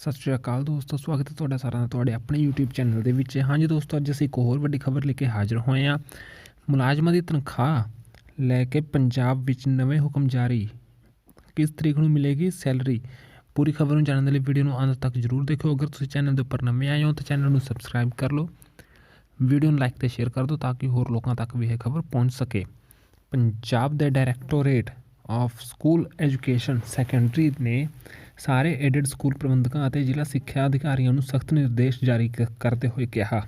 ਸਤਿ ਸ਼੍ਰੀ ਅਕਾਲ ਦੋਸਤੋ, ਸਵਾਗਤ ਹੈ ਤੁਹਾਡਾ ਸਾਰਿਆਂ ਦਾ ਤੁਹਾਡੇ ਆਪਣੇ YouTube ਚੈਨਲ ਦੇ ਵਿੱਚ। ਹਾਂਜੀ ਦੋਸਤੋ, ਅੱਜ ਅਸੀਂ ਇੱਕ ਹੋਰ ਵੱਡੀ ਖਬਰ ਲੈ ਕੇ ਹਾਜ਼ਰ ਹੋਏ ਹਾਂ। ਮੁਲਾਜ਼ਮਾਂ ਦੀ ਤਨਖਾਹ ਲੈ ਕੇ ਪੰਜਾਬ ਵਿੱਚ ਨਵੇਂ ਹੁਕਮ ਜਾਰੀ। ਕਿਸ ਤਰੀਕ ਨੂੰ ਮਿਲੇਗੀ ਸੈਲਰੀ? ਪੂਰੀ ਖਬਰ ਨੂੰ ਜਾਣਨ ਦੇ ਲਈ ਵੀਡੀਓ ਨੂੰ ਅੰਤ ਤੱਕ ਜਰੂਰ ਦੇਖੋ। ਅਗਰ ਤੁਸੀਂ ਚੈਨਲ ਦੇ ਉੱਪਰ ਨਵੇਂ ਆਏ ਹੋ ਤਾਂ ਚੈਨਲ ਨੂੰ ਸਬਸਕ੍ਰਾਈਬ ਕਰ ਲਓ। ਵੀਡੀਓ ਨੂੰ ਲਾਈਕ ਤੇ ਸ਼ੇਅਰ ਕਰ ਦਿਓ ਤਾਂ ਕਿ ਹੋਰ ਲੋਕਾਂ ਤੱਕ ਵੀ ਇਹ ਖਬਰ ਪਹੁੰਚ ਸਕੇ। ਪੰਜਾਬ ਦੇ directorate of school education secondary ਨੇ ਸਾਰੇ ਐਡਡ ਸਕੂਲ ਪ੍ਰਬੰਧਕਾਂ ਅਤੇ ਜ਼ਿਲ੍ਹਾ ਸਿੱਖਿਆ ਅਧਿਕਾਰੀਆਂ ਨੂੰ ਸਖਤ ਨਿਰਦੇਸ਼ ਜਾਰੀ ਕ- ਕਰਦੇ ਹੋਏ ਕਿਹਾ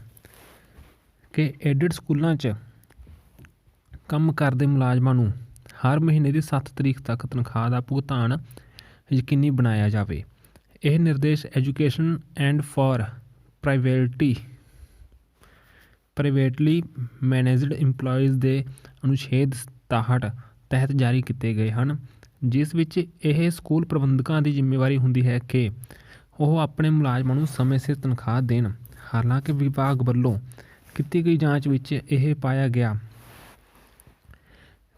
ਕਿ ਐਡਡ ਸਕੂਲਾਂ 'ਚ ਕੰਮ ਕਰਦੇ ਮੁਲਾਜ਼ਮਾਂ ਨੂੰ ਹਰ ਮਹੀਨੇ ਦੀ 7 ਤਰੀਕ ਤੱਕ ਤਨਖਾਹ ਦਾ ਭੁਗਤਾਨ ਯਕੀਨੀ ਬਣਾਇਆ ਜਾਵੇ। ਇਹ ਨਿਰਦੇਸ਼ education and for private privately managed EMPLOYEES ਦੇ ਅਨੁਛੇਦ 67 ਤਹਿਤ ਜਾਰੀ ਕੀਤੇ ਗਏ ਹਨ। ਜਿਸ ਵਿੱਚ ਇਹ ਸਕੂਲ ਪ੍ਰਬੰਧਕਾਂ ਦੀ ਜ਼ਿੰਮੇਵਾਰੀ ਹੁੰਦੀ ਹੈ ਕਿ ਉਹ ਆਪਣੇ ਮੁਲਾਜ਼ਮਾਂ ਨੂੰ ਸਮੇਂ ਸਿਰ ਤਨਖਾਹ ਦੇਣ। ਹਾਲਾਂਕਿ ਵਿਭਾਗ ਵੱਲੋਂ ਕੀਤੀ ਗਈ ਜਾਂਚ ਵਿੱਚ ਇਹ ਪਾਇਆ ਗਿਆ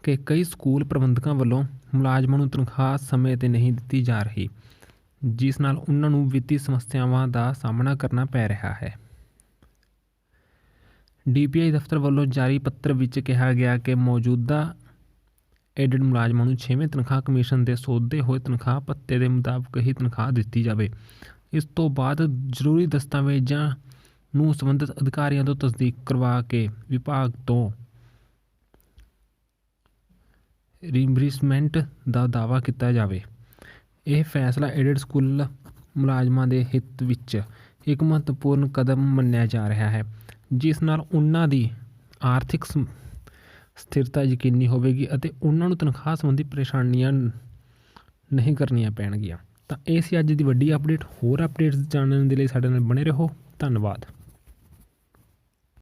ਕਿ ਕਈ ਸਕੂਲ ਪ੍ਰਬੰਧਕਾਂ ਵੱਲੋਂ ਮੁਲਾਜ਼ਮਾਂ ਨੂੰ ਤਨਖਾਹ ਸਮੇਂ ਤੇ ਨਹੀਂ ਦਿੱਤੀ ਜਾ ਰਹੀ, ਜਿਸ ਨਾਲ ਉਹਨਾਂ ਨੂੰ ਵਿੱਤੀ ਸਮੱਸਿਆਵਾਂ ਦਾ ਸਾਹਮਣਾ ਕਰਨਾ ਪੈ ਰਿਹਾ ਹੈ। ਡੀਪੀਆਈ ਦਫ਼ਤਰ ਵੱਲੋਂ ਜਾਰੀ ਪੱਤਰ ਵਿੱਚ ਕਿਹਾ ਗਿਆ ਕਿ ਮੌਜੂਦਾ ਐਡਡ ਮੁਲਾਜ਼ਮਾਂ ਨੂੰ 6ਵੇਂ ਤਨਖਾਹ ਕਮਿਸ਼ਨ ਦੇ ਸੋਧੇ ਹੋਏ ਤਨਖਾਹ ਭੱਤੇ ਦੇ ਮੁਤਾਬਕ ਹੀ ਤਨਖਾਹ ਦਿੱਤੀ ਜਾਵੇ। ਇਸ ਤੋਂ ਬਾਅਦ ਜ਼ਰੂਰੀ ਦਸਤਾਵੇਜ਼ਾਂ ਨੂੰ ਸੰਬੰਧਿਤ ਅਧਿਕਾਰੀਆਂ ਤੋਂ ਤਸਦੀਕ ਕਰਵਾ ਕੇ ਵਿਭਾਗ ਤੋਂ ਰੀਇੰਬਰਸਮੈਂਟ ਦਾ ਦਾਅਵਾ ਕੀਤਾ ਜਾਵੇ। ਇਹ ਫੈਸਲਾ ਐਡਡ ਸਕੂਲ ਮੁਲਾਜ਼ਮਾਂ ਦੇ ਹਿੱਤ ਵਿੱਚ ਇੱਕ ਮਹੱਤਵਪੂਰਨ ਕਦਮ ਮੰਨਿਆ ਜਾ ਰਿਹਾ ਹੈ, ਜਿਸ ਨਾਲ ਉਹਨਾਂ ਦੀ ਆਰਥਿਕ ਸਥਿਰਤਾ ਯਕੀਨੀ ਹੋਵੇਗੀ ਅਤੇ ਉਹਨਾਂ ਨੂੰ ਤਨਖਾਹ ਸੰਬੰਧੀ ਪਰੇਸ਼ਾਨੀਆਂ ਨਹੀਂ ਕਰਨੀਆਂ ਪੈਣਗੀਆਂ। ਤਾਂ ਇਹ ਸੀ ਅੱਜ ਦੀ ਵੱਡੀ ਅਪਡੇਟ ਹੋਰ ਅਪਡੇਟਸ ਜਾਣਨ ਦੇ ਲਈ ਸਾਡੇ ਨਾਲ ਬਣੇ ਰਹੋ। ਧੰਨਵਾਦ।